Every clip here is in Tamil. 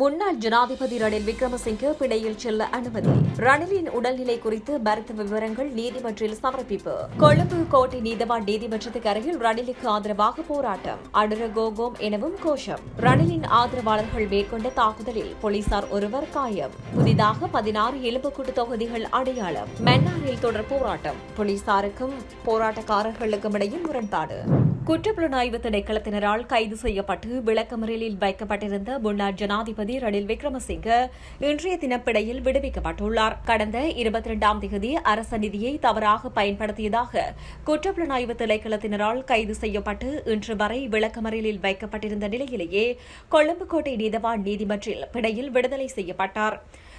முன்னாள் ஜனாதிபதி ரணில் விக்ரமசிங்கே பிணையில் செல்ல அனுமதி. ரணிலின் உடல்நிலை குறித்து மருத்துவ விவரங்கள் நீதிமன்றில் சமர்ப்பிப்பு. கொழும்பு கோட்டை நீதவான் நீதிமன்றத்துக்கு அருகில் ரணிலுக்கு ஆதரவாக போராட்டம். அடுர கோகோம் எனவும் கோஷம். ரணிலின் ஆதரவாளர்கள் மேற்கொண்ட தாக்குதலில் போலீசார் ஒருவர் காயம். புதிதாக பதினாறு எலும்புக்கூட்டு தொகுதிகள் அடையாளம். மன்னாரில் தொடர் போராட்டம். போலீசாருக்கும் போராட்டக்காரர்களுக்கும் இடையில் முரண்பாடு. குற்றப்புலனாய்வு திணைக்களத்தினரால் கைது செய்யப்பட்டு விளக்கமறியலில் வைக்கப்பட்டிருந்த முன்னாள் ஜனாதிபதி ரணில் விக்ரமசிங்க இன்றைய தினப்பிடையில் விடுவிக்கப்பட்டுள்ளார். கடந்த இருபத்தி இரண்டாம் தேதி அரச நிதியை தவறாக பயன்படுத்தியதாக குற்றப்புலனாய்வு திணைக்களத்தினரால் கைது செய்யப்பட்டு இன்று வரை விளக்கமறியலில் வைக்கப்பட்டிருந்த நிலையிலேயே கொழும்புக்கோட்டை நீதவான் நீதிமன்றில் பிணையில் விடுதலை செய்யப்பட்டார்.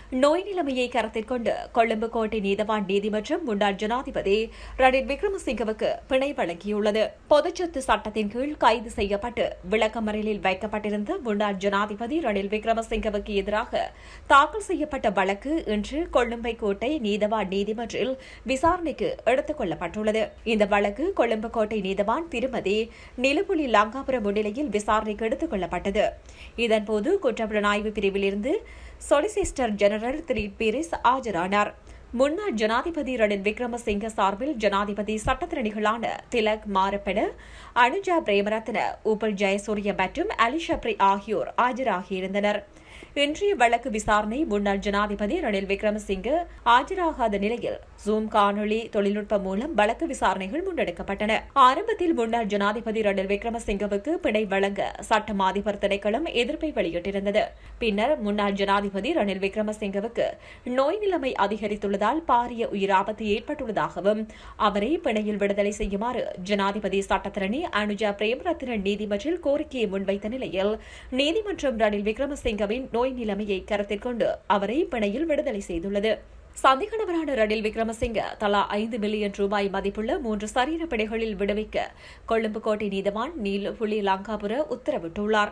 நோய் நிலைமையை கருத்தில் கொண்டு கொழும்பு கோட்டை நீதவான் நீதிமன்றம் முன்னாள் ஜனாதிபதி ரணில் விக்ரமசிங்கவுக்கு பிணை வழங்கியுள்ளது. பொதுச்சொத்து சட்டத்தின் கீழ் கைது செய்யப்பட்டு விளக்கமறியலில் வைக்கப்பட்டிருந்த முன்னாள் ஜனாதிபதி ரணில் விக்ரமசிங்கவுக்கு எதிராக தாக்கல் செய்யப்பட்ட வழக்கு இன்று கொழும்பை கோட்டை நீதவான் நீதிமன்றில் விசாரணைக்கு எடுத்துக் கொள்ளப்பட்டுள்ளது. இந்த வழக்கு கொழும்பு கோட்டை நீதவான் திருமதி நிலுபுலி லங்காபுரம் முன்னிலையில் விசாரணைக்கு எடுத்துக் கொள்ளப்பட்டது. இதன்போது குற்றப்புலனாய்வு பிரிவிலிருந்து சொலிசிஸ்டர் ஜெனரல் திரு பீரிஸ் ஆஜரானார் முன்னாள் ஜனாதிபதி ரணில் விக்ரமசிங்க சார்பில் ஜனாதிபதி சட்டத்திரணிகளான திலக் மாரப்பன அனுஜா பிரேமரத்ன உபல் ஜெயசூரிய மற்றும் அலிஷப்ரி ஆகியோர் ஆஜராகியிருந்தனர். இன்றைய வழக்கு விசாரணை முன்னாள் ஜனாதிபதி ரணில் விக்ரமசிங்கே ஆஜராகாத நிலையில் ஜூம் காணொலி தொழில்நுட்பம் மூலம் வழக்கு விசாரணைகள் முன்னெடுக்கப்பட்டன. ஆரம்பத்தில் முன்னாள் ஜனாதிபதி ரணில் விக்ரமசிங்கவுக்கு பிணை வழங்க சட்டம் அதிபர் திணைக்களம் எதிர்ப்பை வெளியிட்டிருந்தது. பின்னர் முன்னாள் ஜனாதிபதி ரணில் விக்ரமசிங்கவுக்கு நோய் நிலைமை அதிகரித்துள்ளதால் பாரிய உயிராபத்து ஏற்பட்டுள்ளதாகவும் அவரை பிணையில் விடுதலை செய்யுமாறு ஜனாதிபதி சட்டத்திரணி அனுஜா பிரேமரத்ன நீதிமன்றில் கோரிக்கையை முன்வைத்த நிலையில் நீதிமன்றம் ரணில் விக்ரமசிங்கவின் நோய் நிலைமையை கருத்தில் கொண்டு அவரை பிணையில் விடுதலை செய்துள்ளது. சந்திகனவரான ரணில் விக்ரமசிங்க தலா ஐந்து மில்லியன் ரூபாய் மதிப்புள்ள மூன்று சரீர பிணைகளில் விடுவிக்க கொழும்பு கோட்டை நீதவான் நீலபுலி லங்காபுர உத்தரவிட்டுள்ளார்.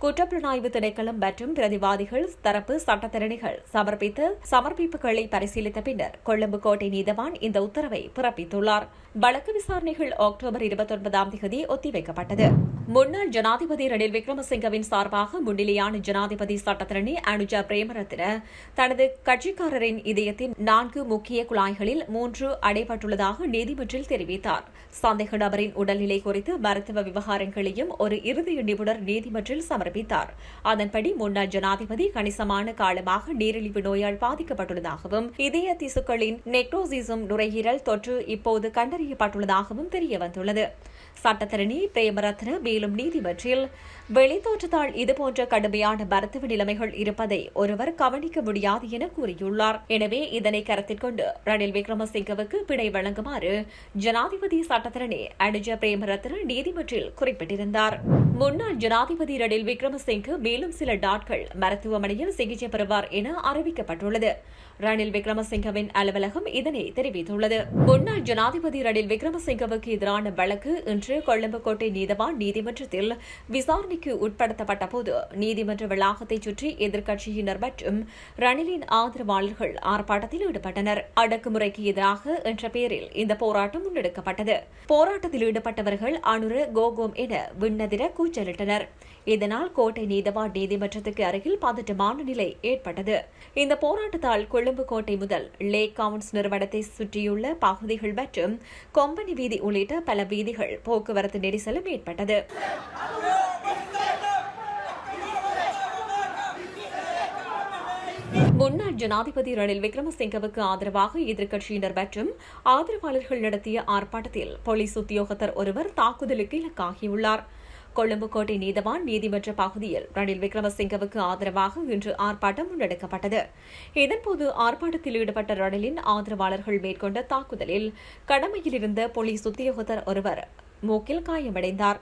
குற்றப்புலனாய்வு திணைக்களம் மற்றும் பிரதிவாதிகள் தரப்பு சட்டத்திறனிகள் சமர்ப்பித்த சமர்ப்பிப்புகளை பரிசீலித்த பின்னர் கொழும்பு கோட்டை நீதவான் இந்த உத்தரவை பிறப்பித்துள்ளார். வழக்கு விசாரணைகள் அக்டோபர் இருபத்தொன்பதாம் தேதி ஒத்திவைக்கப்பட்டது. முன்னாள் ஜனாதிபதி ரணில் விக்ரமசிங்கவின் சார்பாக முன்னிலையான ஜனாதிபதி சட்டத்திரணி அனுஜா பிரேமரத்ன தனது கட்சிக்காரரின் இதயத்தின் நான்கு முக்கிய குழாய்களில் மூன்று அடைபட்டுள்ளதாக நீதிமன்றில் தெரிவித்தார். சந்தேக நபரின் உடல்நிலை குறித்து மருத்துவ விவகாரங்களையும் ஒரு இறுதி நிபுணர் நீதிமன்றில் சமர்ப்பித்தார். அதன்படி முன்னாள் ஜனாதிபதி கணிசமான காலமாக நீரிழிவு நோயால் பாதிக்கப்பட்டுள்ளதாகவும் இதய திசுக்களின் நெக்ரோசிசம் நுரையீரல் தொற்று இப்போது கண்டறியப்பட்டுள்ளதாகவும் தெரியவந்துள்ளது. சட்டத்தரணி பிரேமரத்ன மேலும் நீதிமன்றில் வெளித்தோற்றத்தால் இதுபோன்ற கடுமையான மருத்துவ நிலைமைகள் இருப்பதை ஒருவர் கவனிக்க முடியாது என கூறியுள்ளார். எனவே இதனை கருத்தில் கொண்டு ரணில் விக்ரமசிங்கவுக்கு பிணை வழங்குமாறு ஜனாதிபதி சட்டத்தரணி அனுஜ பிரேமரத்ன நீதிமன்றில் குறிப்பிட்டிருந்தார். முன்னாள் ஜனாதிபதி ரணில் விக்ரமசிங்கு மேலும் சில நாட்கள் மருத்துவமனையில் சிகிச்சை பெறுவார் என அறிவிக்கப்பட்டுள்ளது. ரணில் விக்ரமசிங்கவின் அலுவலகம் இதனை தெரிவித்துள்ளது. முன்னாள் ஜனாதிபதி ரணில் விக்ரமசிங்கவுக்கு எதிரான வழக்கு இன்று கொழும்பு நீதவான் நீதிமன்றத்தில் விசாரணைக்கு உட்படுத்தப்பட்ட போது நீதிமன்ற வளாகத்தை சுற்றி எதிர்க்கட்சியினர் மற்றும் ரணிலின் ஆதரவாளர்கள் ஆர்ப்பாட்டத்தில் ஈடுபட்டனர். அடக்குமுறைக்கு எதிராக என்ற பெயரில் இந்த போராட்டம் முன்னெடுக்கப்பட்டது. போராட்டத்தில் ஈடுபட்டவர்கள் அனுர கோகோம் என விண்ணதிர கூச்சலிட்டனர். இதனால் கோட்டை நீதவான் நீதிமன்றத்துக்கு அருகில் பதட்டமான நிலை ஏற்பட்டது. இந்த போராட்டத்தால் கொழும்பு கோட்டை முதல் லே கவுன்ஸ் நிறுவனத்தை சுற்றியுள்ள பகுதிகள் மற்றும் கொம்பனி வீதி உள்ளிட்ட பல வீதிகள் போக்குவரத்து நெரிசலும் ஏற்பட்டது. முன்னாள் ஜனாதிபதி ரணில் விக்ரமசிங்கவுக்கு ஆதரவாக எதிர்க்கட்சியினர் மற்றும் ஆதரவாளர்கள் நடத்திய ஆர்ப்பாட்டத்தில் போலீஸ் உத்தியோகத்தர் ஒருவர் தாக்குதலுக்கு இலக்காகியுள்ளார். கொழும்பு கோட்டை நீதவான் நீதிமன்ற பகுதியில் ரணில் விக்ரமசிங்கவுக்கு ஆதரவாக இன்று ஆர்ப்பாட்டம் முன்னெடுக்கப்பட்டது. இதன்போது ஆர்ப்பாட்டத்தில் ஈடுபட்ட ரணிலின் ஆதரவாளர்கள் மேற்கொண்ட தாக்குதலில் கடமையில் இருந்த போலீஸ் உத்தியோகத்தர் ஒருவர் மூக்கில் காயமடைந்தார்.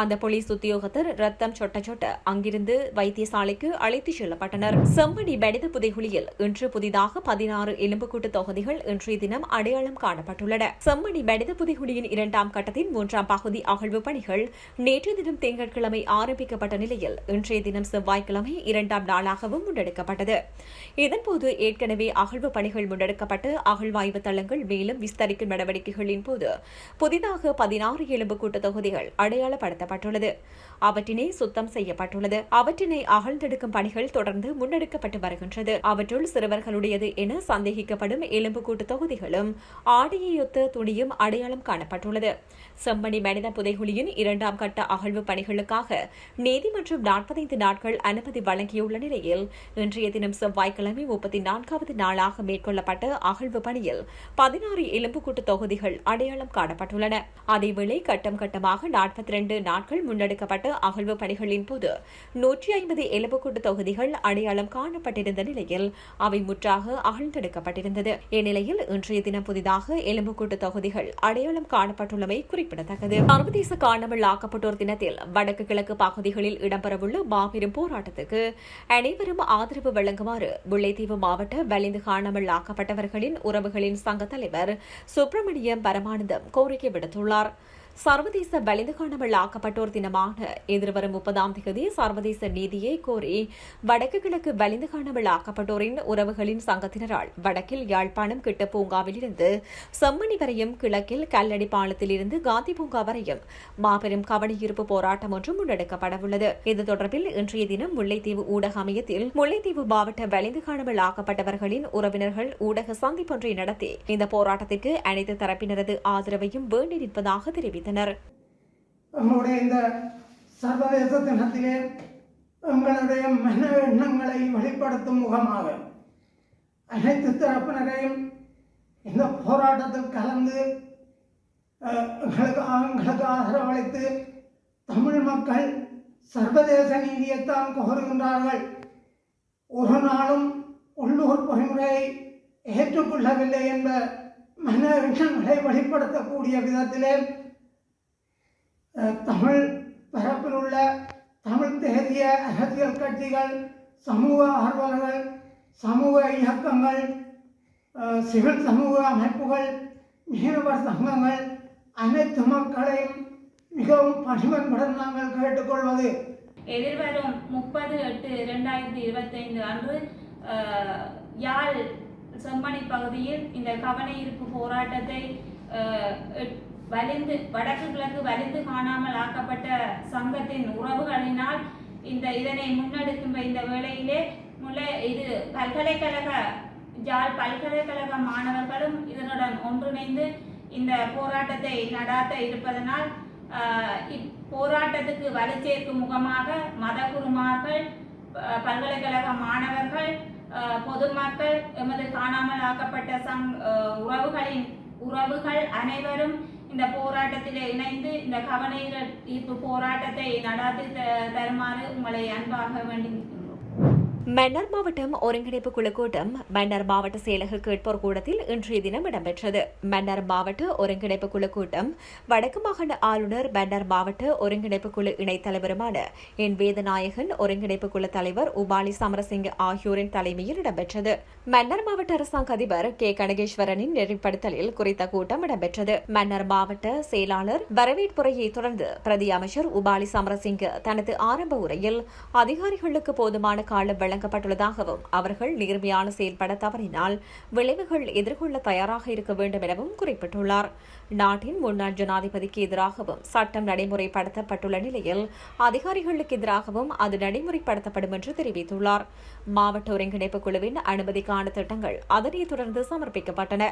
அந்த போலீஸ் உத்தியோகத்தர் ரத்தம் சொட்ட சொட்ட அங்கிருந்து வைத்தியசாலைக்கு அழைத்துச் செல்லப்பட்டனர். செம்படி பெடித புதைகுழியில் இன்று புதிதாக பதினாறு எலும்புக்கூட்டு தொகுதிகள் இன்றைய தினம் அடையாளம் காணப்பட்டுள்ளன. செம்மணி பெடித புதைகுழியின் இரண்டாம் கட்டத்தின் மூன்றாம் பகுதி அகழ்வு பணிகள் நேற்று தினம் திங்கட்கிழமை ஆரம்பிக்கப்பட்ட நிலையில் இன்றைய தினம் செவ்வாய்க்கிழமை இரண்டாம் நாளாகவும் முன்னெடுக்கப்பட்டது. இதன்போது ஏற்கனவே அகழ்வு பணிகள் முன்னெடுக்கப்பட்டு அகழ்வாய்வு தளங்கள் மேலும் விஸ்தரிக்கும் நடவடிக்கைகளின் போது புதிதாக பதினாறு எலும்புக்கூட்டு தொகுதிகள் அடையாளப்படுத்த ஏற்படுத்தப்பட்டுள்ளது அவற்றினை சுத்தம் செய்யப்பட்டுள்ளது. அவற்றினை அகழ்ந்தெடுக்கும் பணிகள் தொடர்ந்து முன்னெடுக்கப்பட்டு வருகின்றது. அவற்றுள் சிறுவர்களுடையது என சந்தேகிக்கப்படும் எலும்புக்கூட்டு தொகுதிகளும் ஆடையொத்த துணியும் அடையாளம் காணப்பட்டுள்ளது. செம்மணி மனித புதைகுழியின் இரண்டாம் கட்ட அகழ்வு பணிகளுக்காக நீதிமன்றம் நாற்பத்தைந்து நாட்கள் அனுமதி வழங்கியுள்ள நிலையில் இன்றைய தினம் செவ்வாய்க்கிழமை முப்பத்தி நான்காவது நாளாக மேற்கொள்ளப்பட்ட அகழ்வு பணியில் பதினாறு எலும்புக்கூட்டு தொகுதிகள் அடையாளம் காணப்பட்டுள்ளன. அதேவேளை கட்டம் கட்டமாக நாற்பத்தி இரண்டு நாட்கள் முன்னெடுக்கப்பட்ட அகழ்வு பணிகளின் போது நூற்றி ஐம்பது எலும்புக்கூட்டு தொகுதிகள் அடையாளம் காணப்பட்டிருந்த நிலையில் அவை முற்றாக அகழ்ந்தெடுக்கப்பட்டிருந்தது. இந்நிலையில் இன்றைய தினம் புதிதாக எலும்புக்கூட்டு தொகுதிகள் அடையாளம் காணப்பட்டுள்ளமை குறிப்பிடத்தக்கது. சர்வதேச காணாமல் ஆக்கப்பட்டோர் தினத்தில் வடக்கு கிழக்கு பகுதிகளில் இடம்பெறவுள்ள மாபெரும் போராட்டத்துக்கு அனைவரும் ஆதரவு வழங்குமாறு முல்லைத்தீவு மாவட்ட வலிந்து காணாமல் ஆக்கப்பட்டவர்களின் உறவுகளின் சங்க தலைவர் சுப்பிரமணியம் பரமானந்தம் கோரிக்கை விடுத்துள்ளார். சர்வதேச வலிந்து ஆக்கப்பட்டோர் தினமான எதிர்வரும் முப்பதாம் தேதி சர்வதேச நீதியை கோரி வடக்கு கிழக்கு வலிந்து காணாமல் ஆக்கப்பட்டோரின் உறவுகளின் சங்கத்தினரால் வடக்கில் யாழ்ப்பாணம் கிட்ட பூங்காவிலிருந்து செம்மணி வரையும் கிழக்கில் கல்லடி பாலத்திலிருந்து காந்தி பூங்கா வரையும் மாபெரும் கவனியிருப்பு போராட்டம் ஒன்று முன்னெடுக்கப்படவுள்ளது. இது தொடர்பில் இன்றைய தினம் முல்லைத்தீவு ஊடக அமையத்தில் முல்லைத்தீவு மாவட்ட வலிந்து காணாமல் ஆக்கப்பட்டவர்களின் உறவினர்கள் ஊடக சந்திப்பொன்றை நடத்தி இந்த போராட்டத்திற்கு அனைத்து தரப்பினரது ஆதரவையும் வேண்டி நிற்பதாக தெரிவித்தனர். நம்முடைய இந்த சர்வதேச தினத்திலே எங்களுடைய மன எண்ணங்களை வெளிப்படுத்தும் முகமாக அனைத்து தரப்பினரையும் இந்த போராட்டத்தில் கலந்து அஹ், எங்களுக்கு எங்களுக்கு ஆதரவளித்து தமிழ் மக்கள் சர்வதேச நீதியைத்தான் கோருகின்றார்கள். ஒரு நாளும் உள்ளூர் பொறிமுறையை ஏற்றுக்கொள்ளவில்லை என்ற மன எண்ணங்களை வெளிப்படுத்தக்கூடிய விதத்திலே தமிழ் பரப்பில் உள்ள தமிழ் தேசிய அரசியல் கட்சிகள் சமூக ஆர்வலர்கள் சமூக இயக்கங்கள் சிவில் சமூக அமைப்புகள் மீனவர் சங்கங்கள் அனைத்து மக்களையும் மிகவும் பணிவன்புடன் நாங்கள் கேட்டுக்கொள்வது. எதிர்வரும் முப்பது எட்டு இரண்டாயிரத்தி இருபத்தைந்து அன்று யாழ் செம்மணி பகுதியில் இந்த கவன ஈர்ப்பு போராட்டத்தை வலிந்து வடக்கு கிழக்கு வலிந்து காணாமல் ஆக்கப்பட்ட சங்கத்தின் உறவுகளினால் இந்த இதனை முன்னெடுக்கும் இந்த வேளையிலே முல்லை இது பல்கலைக்கழக யாழ் பல்கலைக்கழக மாணவர்களும் இதனுடன் ஒன்றிணைந்து இந்த போராட்டத்தை நடாத்த இருப்பதனால் ஆஹ், இப்போராட்டத்துக்கு வலு சேர்க்கும் முகமாக மதகுருமார்கள் பல்கலைக்கழக மாணவர்கள் பொதுமக்கள் எமது காணாமல் ஆக்கப்பட்ட சங் உறவுகளின் உறவுகள் அனைவரும் இந்த போராட்டத்தில் இணைந்து இந்த கவனையில் இப்போ ஈர்ப்பு போராட்டத்தை நடாத்தி த- தருமாறு உங்களை அன்பாக வேண்டி மன்னார் மாவட்டம் ஒருங்கிணைப்பு குழு கூட்டம் மன்னார் மாவட்ட செயலக கேட்போர் கூடத்தில் இன்றைய தினம் இடம்பெற்றது. மன்னார் மாவட்ட ஒருங்கிணைப்பு குழு கூட்டம் வடக்கு மாகாண ஆளுநர் மன்னார் மாவட்ட ஒருங்கிணைப்பு குழு இணைத் தலைவருமான என் வேதநாயகன் ஒருங்கிணைப்பு குழு தலைவர் உபாலி சமரசிங்க ஆகியோரின் தலைமையில் இடம்பெற்றது. மன்னார் மாவட்ட அரசாங்க அதிபர் கே. கனகேஸ்வரனின் நெறிப்படுத்தலில் குறித்த கூட்டம் இடம்பெற்றது. மன்னார் மாவட்ட செயலாளர் வரவேற்புரையை தொடர்ந்து பிரதி அமைச்சர் உபாலி சமரசிங்க தனது ஆரம்ப உரையில் அதிகாரிகளுக்கு போதுமான காலம் வழங்கப்பட்டுள்ளதாகவும் அவர்கள் நேர்மையான செயல்பட தவறினால் விளைவுகள் எதிர்கொள்ள தயாராக இருக்க வேண்டும் எனவும் குறிப்பிட்டுள்ளார். நாட்டின் முன்னாள் ஜனாதிபதிக்கு எதிராகவும் சட்டம் நடைமுறைப்படுத்தப்பட்டுள்ள நிலையில் அதிகாரிகளுக்கு எதிராகவும் அது நடைமுறைப்படுத்தப்படும் என்று தெரிவித்துள்ளார். மாவட்ட ஒருங்கிணைப்பு குழுவின் அனுமதிக்கான திட்டங்கள் அதனைத் தொடர்ந்து சமர்ப்பிக்கப்பட்டன.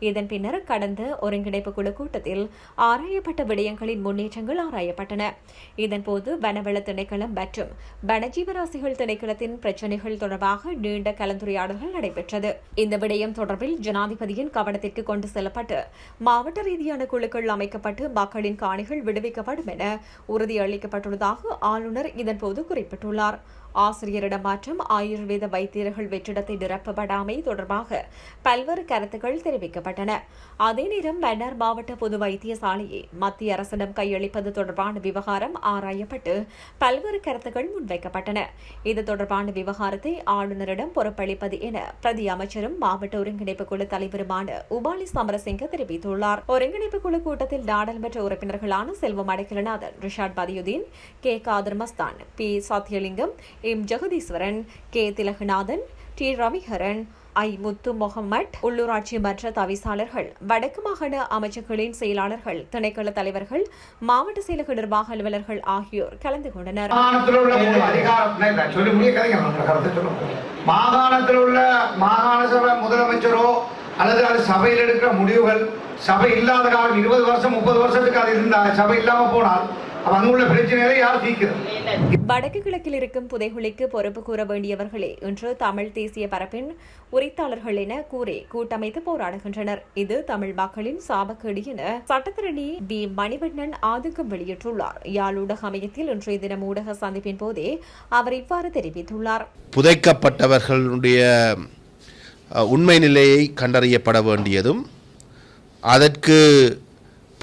இதன் பின்னர் கடந்த ஒருங்கிணைப்பு குழு கூட்டத்தில் ஆராயப்பட்ட விடயங்களின் முன்னேற்றங்கள் ஆராயப்பட்டன. இதன்போது வனவள திணைக்களம் மற்றும் வனஜீவராசிகள் திணைக்களத்தின் பிரச்சினைகள் தொடர்பாக நீண்ட கலந்துரையாடல்கள் நடைபெற்றது. இந்த விடயம் தொடர்பில் ஜனாதிபதியின் கவனத்திற்கு கொண்டு செல்லப்பட்டு மாவட்ட ரீதியான குழுக்கள் அமைக்கப்பட்டு மக்களின் காணிகள் விடுவிக்கப்படும் என உறுதியளிக்கப்பட்டுள்ளதாக ஆளுநர் இதன்போது குறிப்பிட்டுள்ளார். ஆசிரியரிடம் மாற்றம் ஆயுர்வேத வைத்தியர்கள் வெற்றிடத்தை நிரப்பப்படாமை தொடர்பாக பல்வேறு கருத்துக்கள் தெரிவிக்கப்பட்டன. அதே நேரம் மன்னார் மாவட்ட பொது வைத்தியசாலையை மத்திய அரசிடம் கையளிப்பது தொடர்பான விவகாரம் ஆராயப்பட்டு பல்வேறு கருத்துக்கள் முன்வைக்கப்பட்டன. இது தொடர்பான விவகாரத்தை ஆளுநரிடம் பொறுப்பளிப்பது என பிரதி அமைச்சரும் மாவட்ட ஒருங்கிணைப்பு குழு தலைவருமான உபாலி சமரசிங்க தெரிவித்துள்ளார். ஒருங்கிணைப்பு குழு கூட்டத்தில் நாடாளுமன்ற உறுப்பினர்களான Selvam Adaikalanathan Rishad Bathiudeen K. Kadarmasthan P. Sathiyalingam M. Jegatheeswaran K. Thilakanathan D. Ravikaran I. Muthu Mohamed உள்ளூராட்சி மன்ற தவிசாளர்கள் வடக்கு மாகாண அமைச்சர்களின் செயலாளர்கள் திணைக்கள தலைவர்கள் மாவட்ட செயலக நிர்வாக அலுவலர்கள் ஆகியோர் கலந்து கொண்டனர். மாகாணத்தில் உள்ள மாகாணத்தில் உள்ள மாகாண சபை முதலமைச்சரோ அல்லது அது சபையில் எடுக்கிற முடிவுகள் சபை இல்லாத காலம் இருபது வருஷம் முப்பது வருஷத்துக்கு அது இருந்தா சபை இல்லாமல் போனால் வடக்கு கிழக்கில் இருக்கும் புதைகுழிக்கு பொறுப்பு கூற வேண்டியவர்களே இன்று தமிழ் தேசிய பரப்பின் உரித்தாளர்கள் என கூறி கூட்டமைத்து போராடுகின்றனர். இது தமிழ் மக்களின் சாபக்கேடு என சட்டத்திரணி வி. மணிவண்ணன் ஆதிக்கம் வெளியிட்டுள்ளார். யாழ் ஊடக அமையத்தில் இன்றைய தினம் ஊடக சந்திப்பின் போதே அவர் இவ்வாறு தெரிவித்துள்ளார். புதைக்கப்பட்டவர்களுடைய உண்மை நிலையை கண்டறியப்பட வேண்டியதும் அதற்கு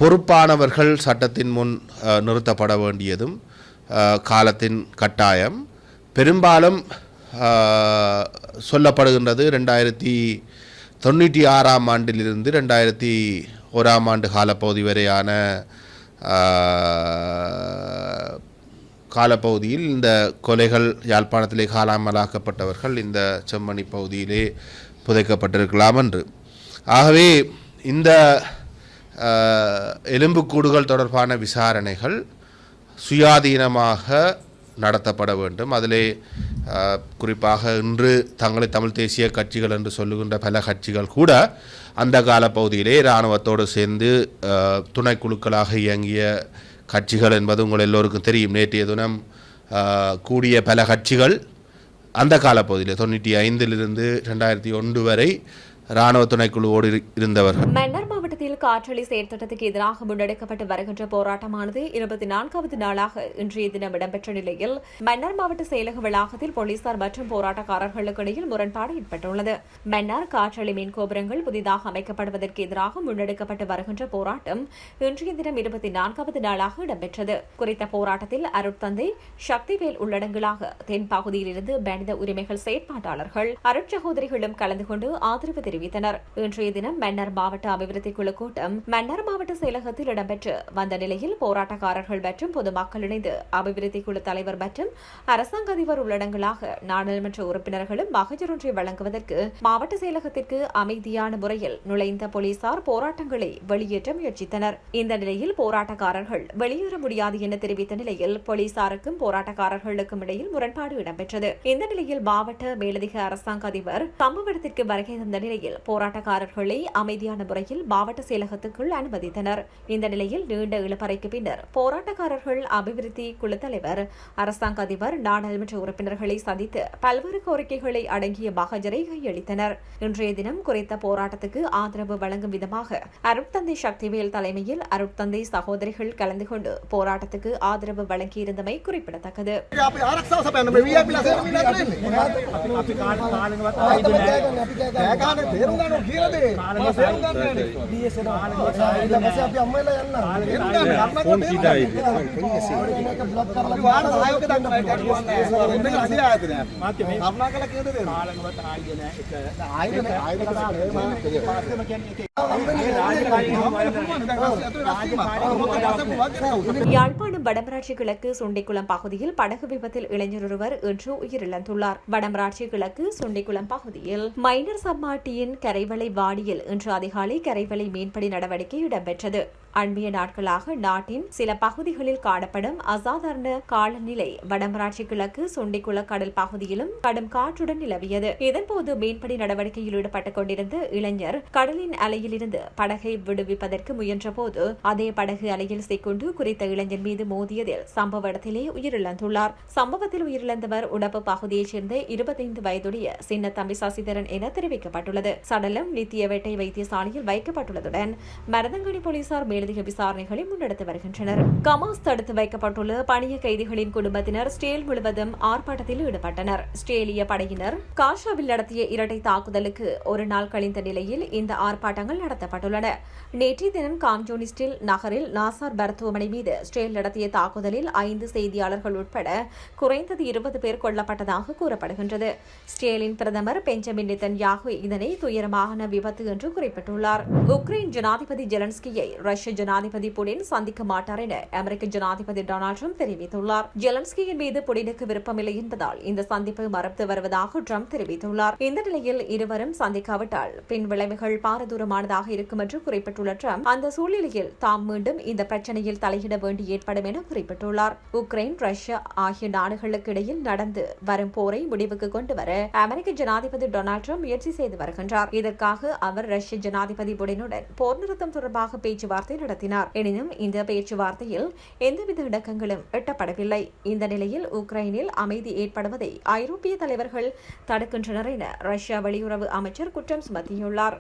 பொறுப்பானவர்கள் சட்டத்தின் முன் நிறுத்தப்பட வேண்டியதும் காலத்தின் கட்டாயம். பெரும்பாலும் சொல்லப்படுகின்றது ரெண்டாயிரத்தி தொண்ணூற்றி ஆறாம் ஆண்டிலிருந்து ரெண்டாயிரத்தி ஓராம் ஆண்டு காலப்பகுதி வரையான காலப்பகுதியில் இந்த கொலைகள் யாழ்ப்பாணத்திலே காலாமலாக்கப்பட்டவர்கள் இந்த செம்மணி பகுதியிலே புதைக்கப்பட்டிருக்கலாம் என்று. ஆகவே இந்த எலும்புக்கூடுகள் தொடர்பான விசாரணைகள் சுயாதீனமாக நடத்தப்பட வேண்டும். அதிலே குறிப்பாக இன்று தங்களை தமிழ் தேசிய கட்சிகள் என்று சொல்லுகின்ற பல கட்சிகள் கூட அந்த கால பகுதியிலே இராணுவத்தோடு சேர்ந்து துணைக்குழுக்களாக இயங்கிய கட்சிகள் என்பது உங்கள் எல்லோருக்கும் தெரியும். நேற்றைய தினம் கூடிய பல கட்சிகள் அந்த காலப்பகுதியில் தொண்ணூற்றி ஐந்திலிருந்து ரெண்டாயிரத்தி ஒன்று வரை இராணுவ துணைக்குழுவோடு இருந்தவர்கள். காற்றலை செயற்திட்டத்துக்கு எதிராக முன்னெடுக்கப்பட்டு வருகின்ற போராட்டமானது இருபத்தி நான்காவது நாளாக இன்றைய தினம் இடம்பெற்ற நிலையில் மன்னார் மாவட்ட செயலக வளாகத்தில் போலீசார் மற்றும் போராட்டக்காரர்களுக்கு இடையில் முரண்பாடு ஏற்பட்டுள்ளது. மன்னார் காற்றலை மின் கோபுரங்கள் புதிதாக அமைக்கப்படுவதற்கு எதிராக முன்னெடுக்கப்பட்டு வருகின்ற போராட்டம் இன்றைய தினம் இருபத்தி நான்காவது நாளாக இடம்பெற்றது. குறித்த போராட்டத்தில் அருட்தந்தை சக்திவேல் உள்ளடங்களாக தென் பகுதியிலிருந்து மனித உரிமைகள் செயற்பாட்டாளர்கள் அருட்சகோதரிகளும் கலந்து கொண்டு ஆதரவு தெரிவித்தனர். இன்றைய தினம் மன்னர் மாவட்ட அபிவிருத்தி குழு கூட்டம் மன்னார் மாவட்ட செயலகத்தில் இடம்பெற்று வந்த நிலையில் போராட்டக்காரர்கள் மற்றும் பொதுமக்கள் இணைந்து அபிவிருத்தி குழு தலைவர் மற்றும் அரசாங்க அதிபர் உள்ளடங்களாக நாடாளுமன்ற உறுப்பினர்களும் மகஜர் ஒன்றை வழங்குவதற்கு மாவட்ட செயலகத்திற்கு அமைதியான முறையில் நுழைந்த போலீசார் போராட்டங்களை வெளியேற்ற முயற்சித்தனர். இந்த நிலையில் போராட்டக்காரர்கள் வெளியேற முடியாது என தெரிவித்த நிலையில் போலீசாருக்கும் போராட்டக்காரர்களுக்கும் இடையில் முரண்பாடு இடம்பெற்றது. இந்த நிலையில் மாவட்ட மேலதிக அரசாங்க அதிபர் சம்பவ இடத்திற்கு வருகை தந்த நிலையில் போராட்டக்காரர்களை அமைதியான முறையில் மாவட்ட செயலர் செயலகத்துக்குள் அனுமதித்தனர். இந்த நிலையில் நீண்ட இழுப்பறைக்கு பின்னர் போராட்டக்காரர்கள் அபிவிருத்தி குழு தலைவர் அரசாங்க அதிபர் நாடாளுமன்ற உறுப்பினர்களை சந்தித்து பல்வேறு கோரிக்கைகளை அடங்கிய மகஜரை கையளித்தனர். இன்றைய தினம் குறித்த போராட்டத்துக்கு ஆதரவு வழங்கும் விதமாக அருட்தந்தை சக்திவேல் தலைமையில் அருட்தந்தை சகோதரிகள் கலந்து கொண்டு போராட்டத்துக்கு ஆதரவு வழங்கியிருந்தமை குறிப்பிடத்தக்கது. අපි யாழ்ப்பாணம் வடமராட்சி கிழக்கு சுண்டிக்குளம் பகுதியில் படகு விபத்தில் இளைஞர் ஒருவர் இன்று உயிரிழந்துள்ளார். வடமராட்சி கிழக்கு சுண்டிக்குளம் பகுதியில் மைனர் சம்மாட்டியின் கரைவளை வாடியில் இன்று அதிகாலை கரைவளை மீன் அதன்படி நடவடிக்கை இடம்பெற்றது அண்மைய நாட்களாக நாட்டின் சில பகுதிகளில் காணப்படும் அசாதாரண காலநிலை வடமராட்சி கிழக்கு சுண்டிக்குள கடல் பகுதியிலும் கடும் காற்றுடன் நிலவியது. இதன்போது மீன்பிடி நடவடிக்கையில் ஈடுபட்டுக் கொண்டிருந்த இளைஞர் கடலின் அலையிலிருந்து படகை விடுவிப்பதற்கு முயன்றபோது அதே படகு அலையில் சிக்குண்டு குறித்த இளைஞர் மீது மோதியதில் சம்பவ இடத்திலே உயிரிழந்துள்ளார். சம்பவத்தில் உயிரிழந்தவர் உடப்பு பகுதியைச் சேர்ந்த இருபத்தைந்து வயதுடைய சின்ன தம்பி சசிதரன் என தெரிவிக்கப்பட்டுள்ளது. சடலம் நித்திய வேட்டை வைத்தியசாலையில் வைக்கப்பட்டுள்ளதுடன் மருதங்கனி போலீசார் மேலதிக விசாரணைகளை முன்னெடுத்து வருகின்றனர். கமாஸ் தடுத்து வைக்கப்பட்டுள்ள பணிய கைதிகளின் குடும்பத்தினர் ஸ்டேல் முழுவதும் ஆர்ப்பாட்டத்தில் ஈடுபட்டனர். ஸ்டேலிய படையினர் காஷாவில் நடத்திய இரட்டை தாக்குதலுக்கு ஒரு நாள் கழிந்த நிலையில் இந்த ஆர்ப்பாட்டங்கள் நடத்தப்பட்டுள்ளன. நேற்றைய தினம் காம்ஜோனிஸ்டில் நகரில் நாசார் மருத்துவமனை மீது ஸ்டேல் நடத்திய தாக்குதலில் ஐந்து செய்தியாளர்கள் உட்பட குறைந்தது இருபது பேர் கொல்லப்பட்டதாக கூறப்படுகின்றது. ஸ்டேலின் பிரதமர் பெஞ்சமின் நிதன்யாகு இதனை துயரமான விபத்து என்று குறிப்பிட்டுள்ளார். உக்ரைன் ஜனாதிபதி ஜெலன்ஸ்கியை ரஷ்ய ரஷ்ய ஜனாதிபதி புடின் சந்திக்க மாட்டார் என அமெரிக்க ஜனாதிபதி டொனால்ட் ட்ரம்ப் தெரிவித்துள்ளார். ஜெலன்ஸ்கியின் மீது புடினுக்கு விருப்பமில்லை என்பதால் இந்த சந்திப்பு மறுத்து வருவதாக ட்ரம்ப் தெரிவித்துள்ளார். இந்த நிலையில் இருவரும் சந்திக்காவிட்டால் பின் விளைவுகள் பாரதூரமானதாக இருக்கும் என்று குறிப்பிட்டுள்ள ட்ரம்ப் அந்த சூழ்நிலையில் தாம் மீண்டும் இந்த பிரச்சனையில் தலையிட வேண்டி ஏற்படும் என குறிப்பிட்டுள்ளார். உக்ரைன் ரஷ்யா ஆகிய நாடுகளுக்கு இடையில் நடந்து வரும் போரை முடிவுக்கு கொண்டு வர அமெரிக்க ஜனாதிபதி டொனால்ட் ட்ரம்ப் முயற்சி செய்து வருகின்றார். இதற்காக அவர் ரஷ்ய ஜனாதிபதி புடினுடன் போர் நிறுத்தம் தொடர்பாக பேச்சுவார்த்தை நடத்தினார். எனினும் இந்த பேச்சுவார்த்தையில் எந்தவித இடக்கங்களும் எட்டப்படவில்லை. இந்த நிலையில் உக்ரைனில் அமைதி ஏற்படுவதை ஐரோப்பிய தலைவர்கள் தடுக்கின்றனர் என ரஷ்யா வெளியுறவு அமைச்சர் குற்றம் சுமத்தியுள்ளார்